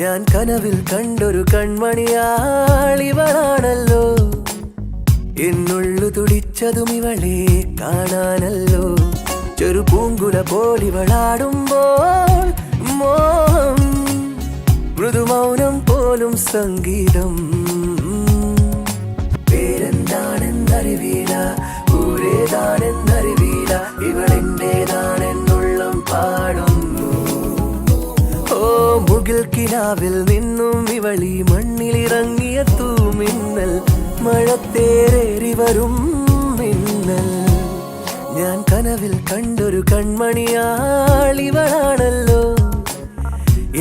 ഞാൻ കനവിൽ കണ്ടൊരു കൺമണിയാളിവളാണല്ലോ. എന്നുള്ളു തുടിച്ചതും ഇവളെ കാണാനല്ലോ. ചെറു പൂങ്കുല പോലിവളാടുമ്പോൾ മോഹം മൃദുമൗനം പോലും സംഗീതം. പേരെന്താണെന്നറിവീല ഊരേതാണെന്നറിവീല ഇവളെന്റേതാണെന്നുള്ളം പാടുന്നു. ഓ മുകിൽ കിനാവിൽ നിന്നും ഇവളി മണ്ണിലിറങ്ങിയ തൂമിന്നൽ മഴത്തേറേറി വരും മിന്നൽ. ഞാൻ കനവിൽ കണ്ടൊരു കൺമണിയാളിവളാണല്ലോ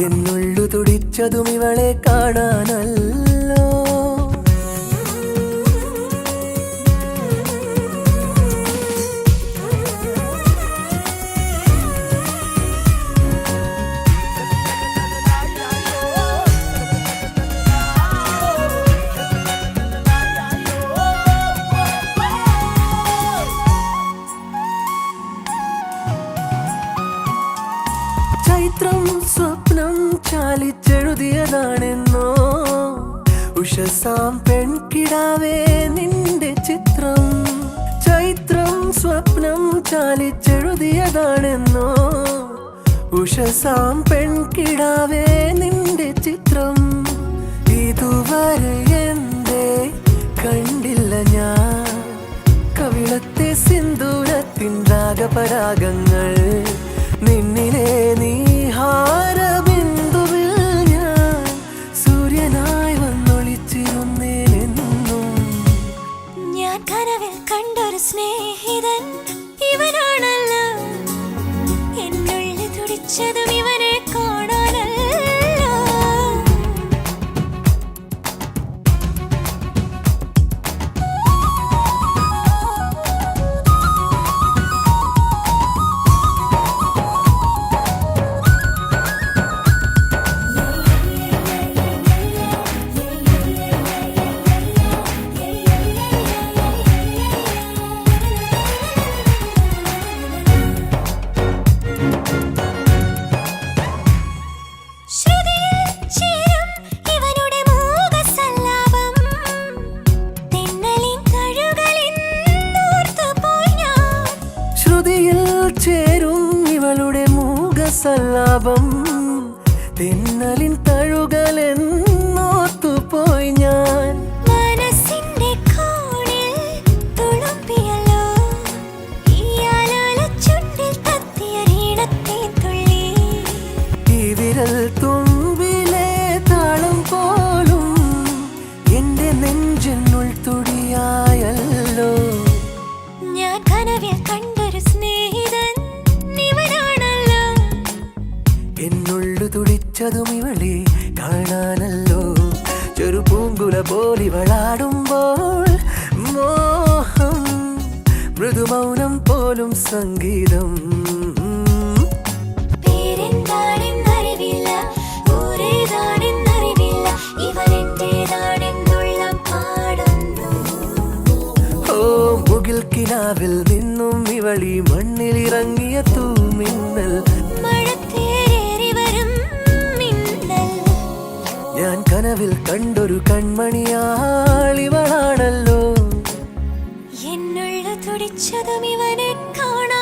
എന്നുള്ളു തുടിച്ചതും ഇവളെ കാണാനല്ലോ. ഉഷസാം പെൺകിടാവേ നിന്റെ ചിത്രം. ചൈത്രം സ്വപ്നം ചാലിച്ചെഴുതിയതാണെന്നോ? ഉഷസാം പെൺകിടാവേ നിന്റെ ചിത്രം. ഇതുവരെ എന്തേ കണ്ടില്ല ഞാൻ. കവിളത്തെ സിന്ദൂരത്തിൻ രാഗപരാഗങ്ങൾ മൂകസല്ലാപം തിന്നലിൻ തഴുകലെന്നോത്തുപോയി ഞാൻ. മനസ്സിന്റെ. ഈ വിരൽ തുമ്പിലെ താളം പോലും തുടിച്ചതും ഇവളെ കാണാനല്ലോ. ചെറു പൂങ്കുല പോലിവളാടുമ്പോൾ മോഹം മൃദുമൗനം പോലും സംഗീതം. ിൽ കിനാവിൽ നിന്നും ഇവളി മണ്ണിലിറങ്ങിയ തൂമിന്നൽ കണ്ടൊരു കൺമണിയാളിവളാണല്ലോ എന്നുള്ള തുടിച്ചതും ഇവനെ കാണാൻ